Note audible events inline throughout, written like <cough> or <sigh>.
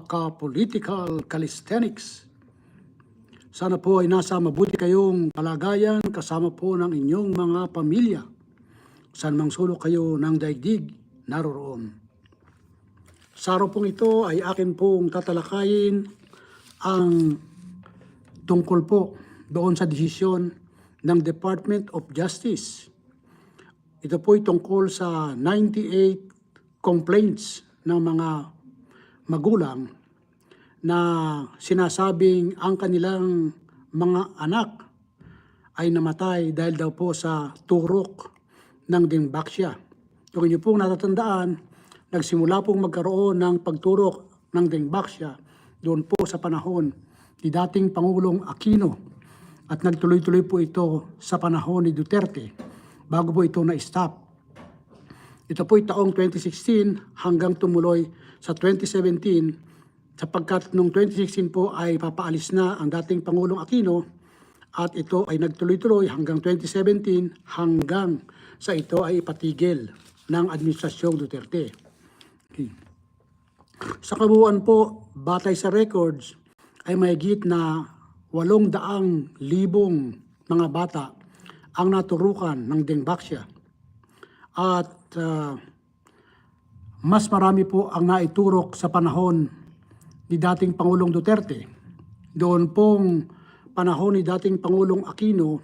ka-political calisthenics. Sana po ay nasa mabuti kayong kalagayan kasama po ng inyong mga pamilya. Saan mang sulok kayo ng daigdig, naroroon. Sa araw pong ito ay akin pong tatalakayin ang tungkol po doon sa desisyon ng Department of Justice. Ito po ay tungkol sa 98 complaints ng mga magulang na sinasabing ang kanilang mga anak ay namatay dahil daw po sa turok ng Dengbaksya. Kung inyo pong natatandaan, nagsimula pong magkaroon ng pagturok ng Dengbaksya doon po sa panahon ni dating Pangulong Aquino at nagtuloy-tuloy po ito sa panahon ni Duterte bago po ito na-stop. Ito po ay taong 2016 hanggang tumuloy sa 2017 sapagkat noong 2016 po ay papaalis na ang dating Pangulong Aquino at ito ay nagtuloy-tuloy hanggang 2017 hanggang sa ito ay ipatigil ng Administrasyong Duterte. Okay. Sa kabuuan po, batay sa records, ay mahigit na 800,000 mga bata ang naturukan ng Dengbaksya. At ah, mas marami po ang naiturok sa panahon ni dating Pangulong Duterte. Doon pong panahon ni dating Pangulong Aquino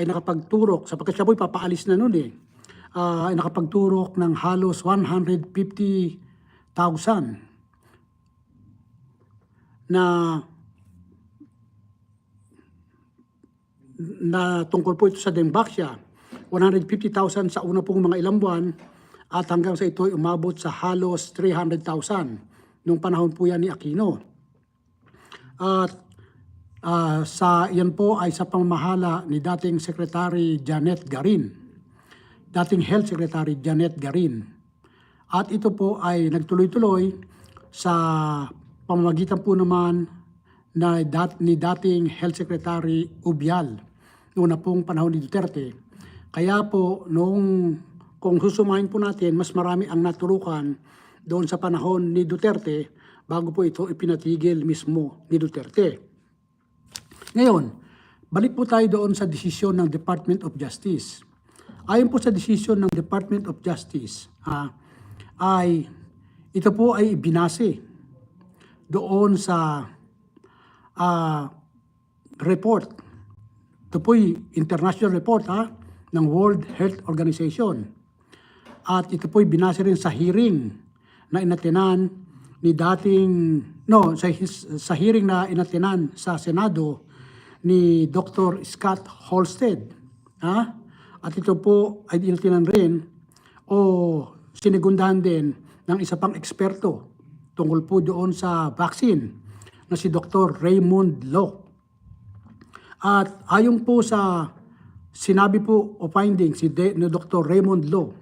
ay nakapagturok, sapagkat siya po'y papaalis na noon eh, ah, ay nakapagturok ng halos 150,000 na na tungkol po ito sa Dengbaksya. 150,000 sa una pong mga ilang buwan at hanggang sa ito ay umabot sa halos 300,000 nung panahon po yan ni Aquino. At ah, sa yan po ay sa pamamahala ni dating Secretary Janet Garin, dating Health Secretary Janet Garin. At ito po ay nagtuloy-tuloy sa pamamagitan po naman na dat, ni dating Health Secretary Ubial noong na pong panahon ni Duterte. Kaya po noong kung susumahin po natin, mas marami ang naturukan doon sa panahon ni Duterte bago po ito ipinatigil mismo ni Duterte. Ngayon, balik po tayo doon sa desisyon ng Department of Justice. Ayon po sa desisyon ng Department of Justice, ah, ay ito po ay binase doon sa ah, report. Ito po'y international report ha, ng World Health Organization. At ito po'y binase rin sa hearing na inatinan ni dating, no, sa, sa hearing na inatinan sa Senado ni Dr. Scott Holstead. Ha? At ito po ay inatinan rin o sinigundahan din ng isa pang eksperto tungkol po doon sa vaccine na si Dr. Raymond Law. At ayon po sa sinabi po o findings si De, ni Dr. Raymond Law,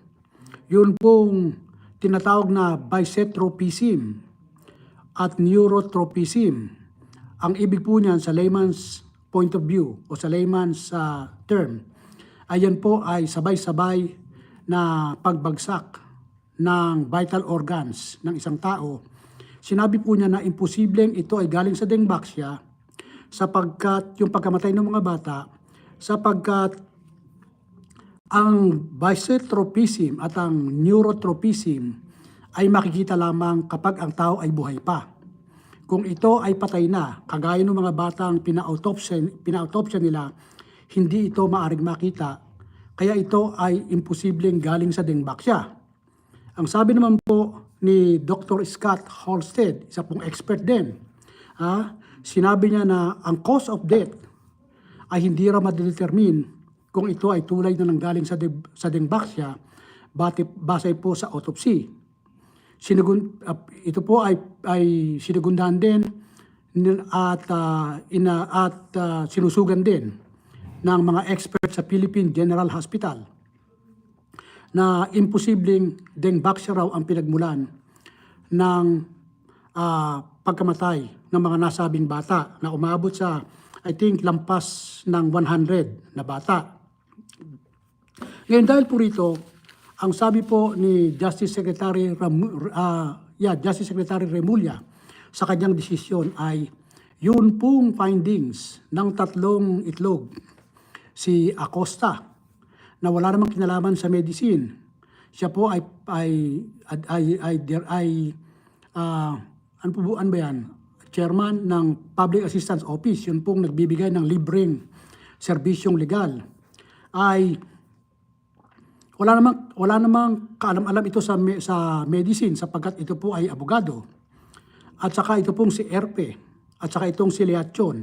yun pong tinatawag na bicetropism at neurotropism. Ang ibig po niyan sa layman's point of view o sa layman's ah, term, ayan po ay sabay-sabay na pagbagsak ng vital organs ng isang tao. Sinabi po niya na imposibleng ito ay galing sa Dengbaksya sapagkat yung pagkamatay ng mga bata sapagkat ang bicetropism at ang neurotropism ay makikita lamang kapag ang tao ay buhay pa. Kung ito ay patay na, kagaya ng mga batang pina-autopsy, pina-autopsy nila, hindi ito maaring makita. Kaya ito ay imposibleng galing sa Dengbaksya. Ang sabi naman po ni Dr. Scott Halstead, isa pong expert din, ha, sinabi niya na ang cause of death ay hindi raw madetermine kung ito ay tulay na nanggaling sa, de, sa Dengbaksya base, base po sa autopsy. Sinigun, uh, ito po ay, ay sinigundahan din at, ah, ina, at ah, sinusugan din ng mga expert sa Philippine General Hospital na imposibleng Dengbaksya raw ang pinagmulan ng ah, pagkamatay ng mga nasabing bata na umabot sa I think lampas ng 100 na bata. Ngayon dahil po rito, ang sabi po ni Justice Secretary Ram, ah, yeah, Justice Secretary Remulla sa kanyang desisyon ay yun pong findings ng tatlong itlog. Si Acosta, na wala namang kinalaman sa medicine. Siya po ay ay ay ay, ay, ay ah, ano po ano ba yan? Chairman ng Public Assistance Office, yun pong nagbibigay ng libreng serbisyong legal. Ay wala namang wala namang kaalam-alam ito sa me- sa medicine sapagkat ito po ay abogado. At saka ito pong si Erpe at saka itong si Leachon.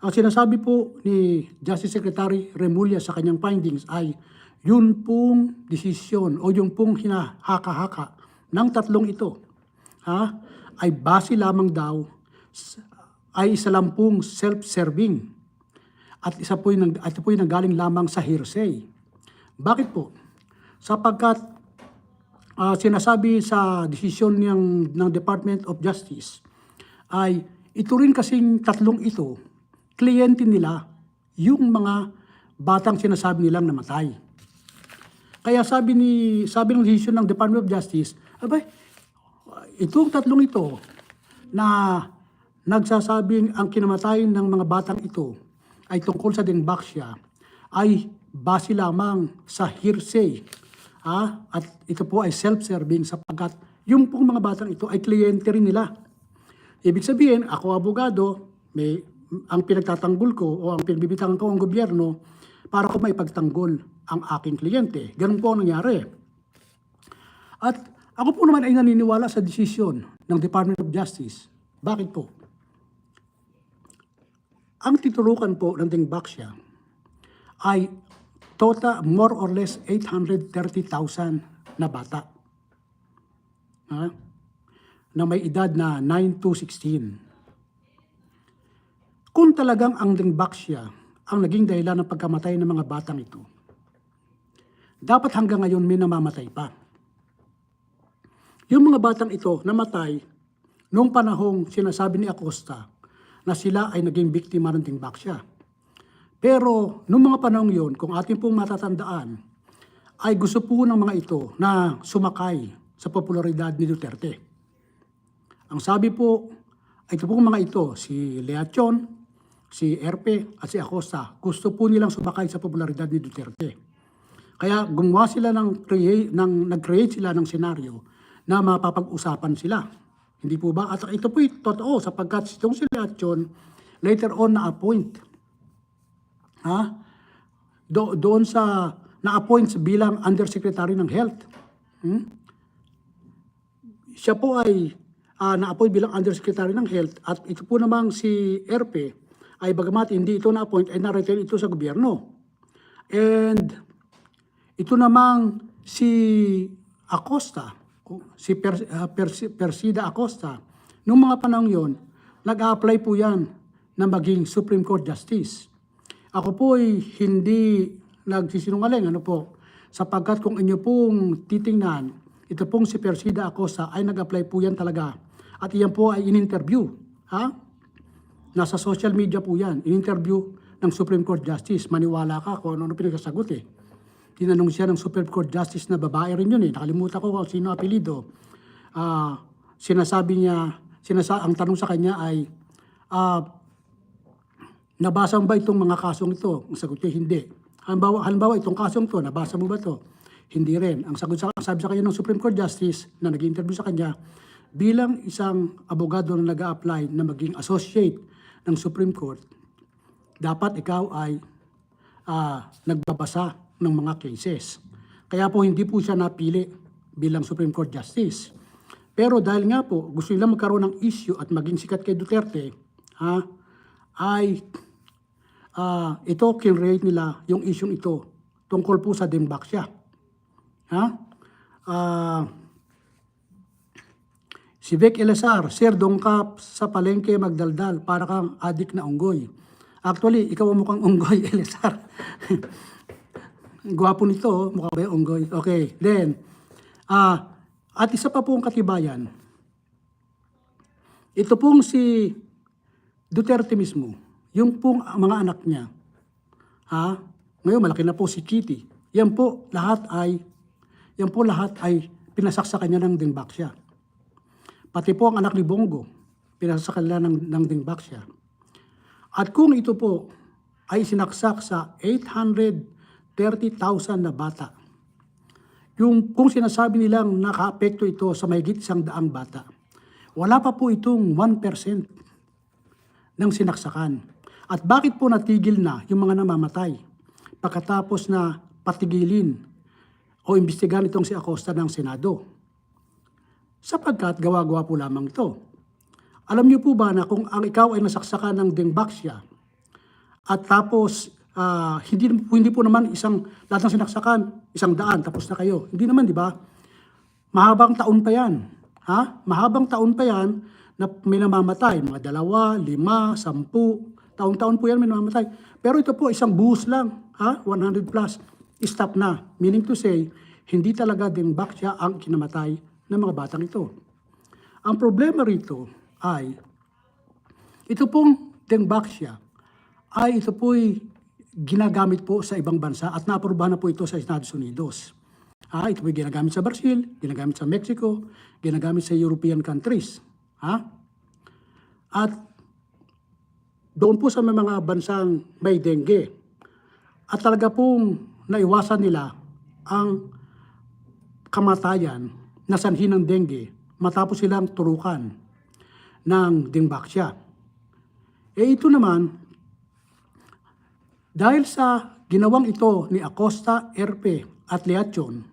Ang sinasabi po ni Justice Secretary Remulla sa kanyang findings ay yun pong desisyon o yung pong hinahaka-haka ng tatlong ito ha, ay base lamang daw ay isa lang pong self-serving at isa po yung, at po yung nanggaling lamang sa hearsay. Bakit po? Sapagkat ah, sinasabi sa desisyon ng, ng Department of Justice ay ito rin kasing tatlong ito, kliyente nila yung mga batang sinasabi nilang namatay. Kaya sabi ni sabi ng desisyon ng Department of Justice, abay, itong tatlong ito na nagsasabing ang kinamatay ng mga batang ito ay tungkol sa Dengbaksya ay base lamang sa hearsay. Ha? At ito po ay self-serving sapagkat yung pong mga batang ito ay kliyente rin nila. Ibig sabihin, ako abogado, may, ang pinagtatanggol ko o ang pinagbibitangan ko ang gobyerno para ko maipagtanggol ang aking kliyente. Ganun po ang nangyari. At ako po naman ay naniniwala sa desisyon ng Department of Justice. Bakit po? Ang titulukan po ng Dengbaksya ay total more or less 830,000 na bata. Ha? Na may edad na 9 to 16. Kung talagang ang Dengbaksya ang naging dahilan ng pagkamatay ng mga batang ito, dapat hanggang ngayon may namamatay pa. Yung mga batang ito namatay noong panahong sinasabi ni Acosta na sila ay naging biktima ng Dengbaksya. Pero noong mga panahong yon, kung ating pong matatandaan, ay gusto po ng mga ito na sumakay sa popularidad ni Duterte. Ang sabi po, ay ito pong mga ito, si Leachon, si Erpe at si Acosta, gusto po nilang sumakay sa popularidad ni Duterte. Kaya gumawa sila ng, create, ng nag-create sila ng senaryo na mapapag-usapan sila. Hindi po ba? At ito po totoo sapagkat itong si Leachon later on na-appoint ha? Do, doon sa na-appoint bilang Undersecretary ng Health. Hmm? Siya po ay ah, na-appoint bilang Undersecretary ng Health at ito po namang si Erpe ay bagamat hindi ito na-appoint ay na-retain ito sa gobyerno. And ito namang si Acosta, si per, ah, Persi- Persida Acosta, noong mga panahon yon, nag-apply po yan na maging Supreme Court Justice. Ako po ay hindi nagsisinungaling, ano po, sapagkat kung inyo pong titingnan, ito pong si Persida Acosta ay nag-apply po yan talaga. At iyan po ay in-interview. Ha? Nasa social media po yan. In-interview ng Supreme Court Justice. Maniwala ka kung ano-ano pinagsasagot eh. Tinanong siya ng Supreme Court Justice na babae rin yun eh. Nakalimutan ko kung sino apelido. Ah, sinasabi niya, sinasa ang tanong sa kanya ay, ah, nabasa mo ba itong mga kasong ito? Ang sagot niya, hindi. Halimbawa, halimbawa itong kasong to, nabasa mo ba to? Hindi rin. Ang sagot sa, ang sabi sa kanya ng Supreme Court Justice na nag-interview sa kanya, bilang isang abogado na nag apply na maging associate ng Supreme Court, dapat ikaw ay ah, nagbabasa ng mga cases. Kaya po hindi po siya napili bilang Supreme Court Justice. Pero dahil nga po gusto nila magkaroon ng issue at maging sikat kay Duterte, ha, ay ah, ito kinreate nila yung issue ito tungkol po sa Dembaksya. Ha? Ah, Si Vic Elazar, Sir, dongkap sa palengke magdaldal para kang adik na unggoy. Actually, ikaw ang mukhang unggoy, <laughs> Elazar. Gwapo nito, oh. mukha ba unggoy? Okay, then, ah, at isa pa pong katibayan, ito pong si Duterte mismo, yung pong mga anak niya, ha? Ngayon, malaki na po si Kitty. Yan po, lahat ay, yan po lahat ay pinasaksakan niya ng Dengbaksya. Pati po ang anak ni Bongo, pinasa sa kanila ng, ng Dingbaksya. At kung ito po ay sinaksak sa 830,000 na bata, yung kung sinasabi nilang nakaapekto ito sa mahigit isang daang bata, wala pa po itong 1% ng sinaksakan. At bakit po natigil na yung mga namamatay pagkatapos na patigilin o imbestigahan itong si Acosta ng Senado? Sapagkat gawa-gawa po lamang ito. Alam niyo po ba na kung ang ikaw ay nasaksakan ng Dengbaksya at tapos ah, hindi, hindi po naman isang lahat ng sinaksakan, isang daan, tapos na kayo. Hindi naman, di ba? Mahabang taon pa yan. Ha? Mahabang taon pa yan na may namamatay. Mga dalawa, lima, sampu. Taon-taon po yan may namamatay. Pero ito po, isang buhos lang. Ha? 100 plus. Stop na. Meaning to say, hindi talaga din baksya ang kinamatay ng mga batang ito. Ang problema rito ay, ito pong Dengbaksya ay ito po'y ginagamit po sa ibang bansa at naaprubahan na po ito sa Estados Unidos. Ah, ito po'y ginagamit sa Brazil, ginagamit sa Mexico, ginagamit sa European countries. Ha? At doon po sa mga bansang may dengue. At talaga pong naiwasan nila ang kamatayan na sanhi ng dengue matapos silang turukan ng dingbaksya. Eh ito naman, dahil sa ginawang ito ni Acosta, Erpe at Leachon,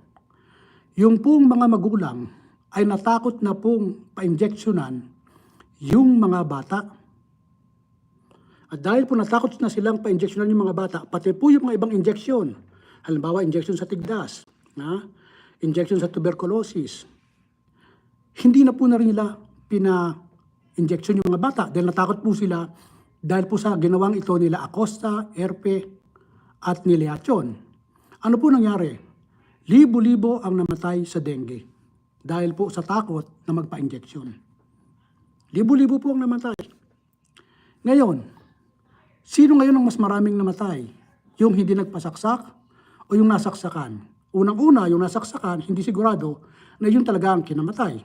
yung pong mga magulang ay natakot na pong pa-injectionan yung mga bata. At dahil po natakot na silang pa-injectionan yung mga bata, pati po yung mga ibang injection, halimbawa injection sa tigdas, na, injection sa tuberculosis, hindi na po na rin nila pina-injection yung mga bata dahil natakot po sila dahil po sa ginawang ito nila Acosta, Erpe, at Nileachon. Ano po nangyari? Libo-libo ang namatay sa dengue dahil po sa takot na magpa-injection. Libo-libo po ang namatay. Ngayon, sino ngayon ang mas maraming namatay? Yung hindi nagpasaksak o yung nasaksakan? Unang-una, yung nasaksakan, hindi sigurado na yun talaga ang kinamatay.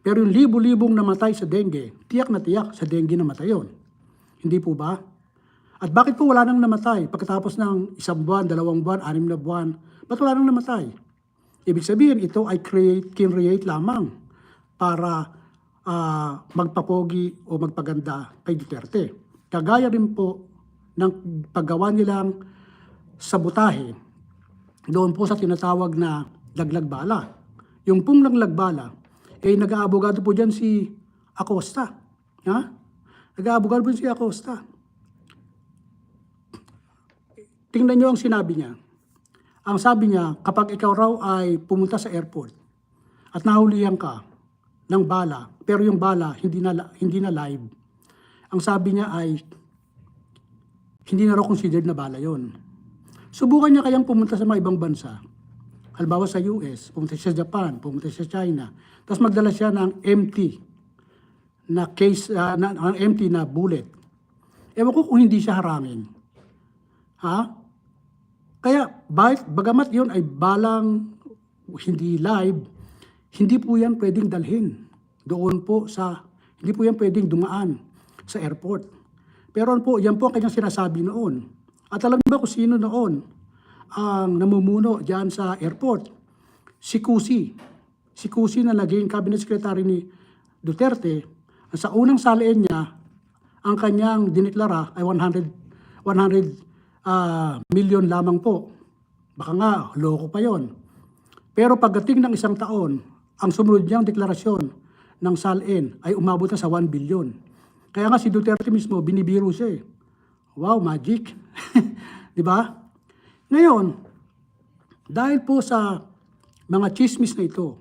Pero yung libo-libong namatay sa dengue, tiyak na tiyak sa dengue namatay yun. Hindi po ba? At bakit po wala nang namatay pagkatapos ng isang buwan, dalawang buwan, anim na buwan? Ba't wala nang namatay? Ibig sabihin, ito ay create, kinreate lamang para ah, magpapogi o magpaganda kay Duterte. Kagaya rin po ng paggawa nilang sabotahe doon po sa tinatawag na laglag bala. Yung pong laglag bala, eh nag-aabogado po dyan si Acosta. Ha? Nag-aabogado po si Acosta. Tingnan nyo ang sinabi niya. Ang sabi niya, kapag ikaw raw ay pumunta sa airport at nahulihan ka ng bala, pero yung bala hindi na, hindi na live, ang sabi niya ay hindi na raw considered na bala yon. Subukan niya kayang pumunta sa mga ibang bansa. Halimbawa sa US, pumunta siya sa Japan, pumunta siya sa China. Tapos magdala siya ng empty na case, ah, na, ng empty na bullet. Ewan ko kung hindi siya harangin. Ha? Kaya, bag, bagamat yon ay balang hindi live, hindi po yan pwedeng dalhin doon po sa, hindi po yan pwedeng dumaan sa airport. Pero ano po, yan po ang kanyang sinasabi noon. At alam niyo ba kung sino noon ang namumuno diyan sa airport? Si Cusi. Si Cusi na naging cabinet secretary ni Duterte. Sa unang saliin niya, ang kanyang diniklara ay 100, 100 ah, million lamang po. Baka nga, loko pa yon. Pero pagdating ng isang taon, ang sumunod niyang deklarasyon ng salin ay umabot na sa 1 billion. Kaya nga si Duterte mismo, binibiro siya eh. Wow, magic. <laughs> Di ba? Ngayon, dahil po sa mga chismis na ito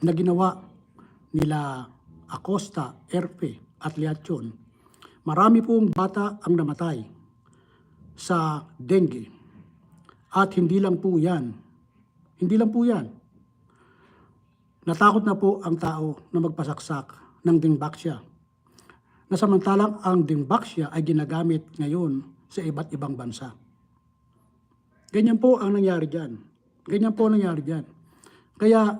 na ginawa nila Acosta, Erpe at Liachon, marami pong bata ang namatay sa dengue. At hindi lang po yan. Hindi lang po yan. Natakot na po ang tao na magpasaksak ng dingbaksya. Na samantalang ang dingbaksya ay ginagamit ngayon sa iba't ibang bansa. Ganyan po ang nangyari dyan. Ganyan po ang nangyari dyan. Kaya,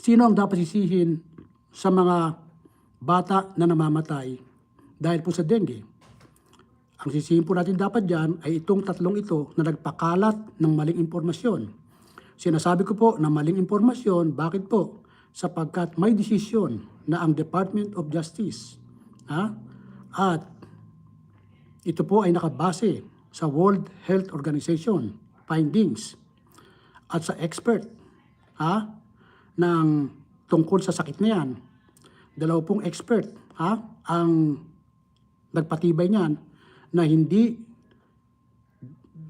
sino ang dapat sisihin sa mga bata na namamatay dahil po sa dengue. Ang sisihin po natin dapat dyan ay itong tatlong ito na nagpakalat ng maling impormasyon. Sinasabi ko po na maling impormasyon, bakit po? Sapagkat may desisyon na ang Department of Justice ha? at ito po ay nakabase sa World Health Organization findings at sa expert ha, ng tungkol sa sakit na yan. Dalawa pong expert ha, ang nagpatibay niyan na hindi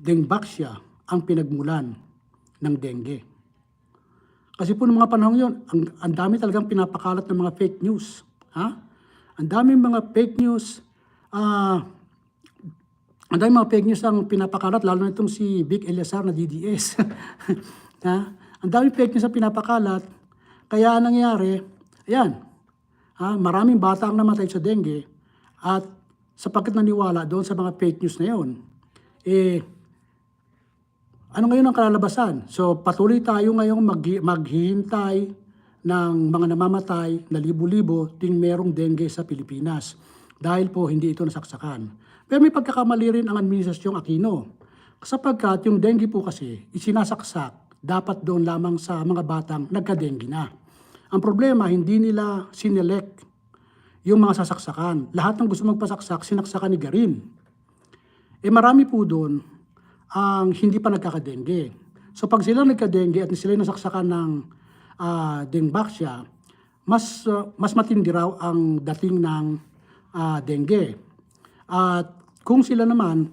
dengbaksya ang pinagmulan ng dengue. Kasi po ng mga panahon yon, ang, ang dami talagang pinapakalat ng mga fake news. Ha? Ang daming mga fake news, ah, ang dami mga fake news ang pinapakalat, lalo na itong si Vic Eliasar na DDS. <laughs> ha? Ang dami fake news ang pinapakalat. Kaya ang nangyari, ayan, ha? maraming bata ang namatay sa dengue at sapagkat naniwala doon sa mga fake news na yon, eh, ano ngayon ang kalalabasan? So patuloy tayo ngayong mag maghihintay ng mga namamatay na libo-libo ting merong dengue sa Pilipinas dahil po hindi ito nasaksakan. Pero may pagkakamali rin ang administrasyong Aquino sapagkat yung dengue po kasi isinasaksak dapat doon lamang sa mga batang nagka-dengue na. Ang problema, hindi nila sinelect yung mga sasaksakan. Lahat ng gusto magpasaksak, sinaksakan ni Garin. Eh marami po doon ang hindi pa nagkakadengge. So pag sila nagkadengge at sila nasaksakan ng uh, dengbaksya, mas ah, mas matindi raw ang dating ng ah, dengue. At kung sila naman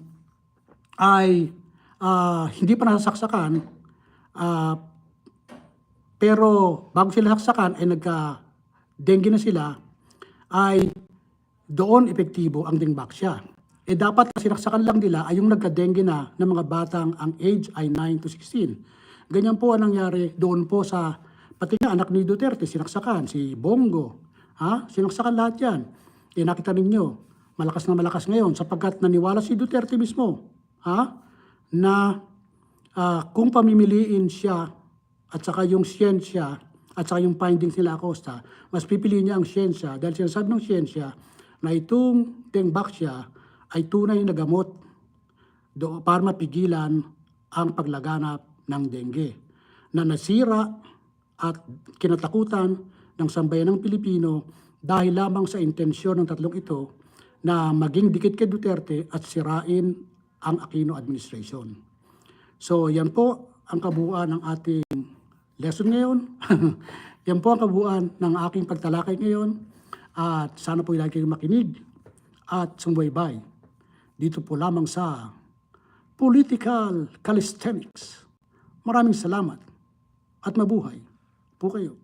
ay ah, hindi pa nasasaksakan, ah, pero bago sila saksakan ay nagka-dengue na sila, ay doon epektibo ang dengbaksya. Eh dapat sinaksakan lang nila ay yung nagka-dengue na ng mga batang ang age ay 9 to 16. Ganyan po ang nangyari doon po sa pati nga anak ni Duterte sinaksakan si Bongo. Ha? Sinaksakan lahat 'yan. Eh nakita ninyo, malakas na malakas ngayon sapagkat naniwala si Duterte mismo, ha? Na ah, kung pamimiliin siya at saka yung siyensya at saka yung findings nila Acosta, mas pipiliin niya ang siyensya dahil sinasabi ng siyensya na itong dengbaksya ay tunay na gamot do, para mapigilan ang paglaganap ng dengue na nasira at kinatakutan ng sambayan ng Pilipino dahil lamang sa intensyon ng tatlong ito na maging dikit kay Duterte at sirain ang Aquino administration. So yan po ang kabuuan ng ating lesson ngayon. <laughs> yan po ang kabuuan ng aking pagtalakay ngayon. At sana po lagi kayong makinig at sumubaybay dito po lamang sa Political Calisthenics. Maraming salamat at mabuhay po kayo.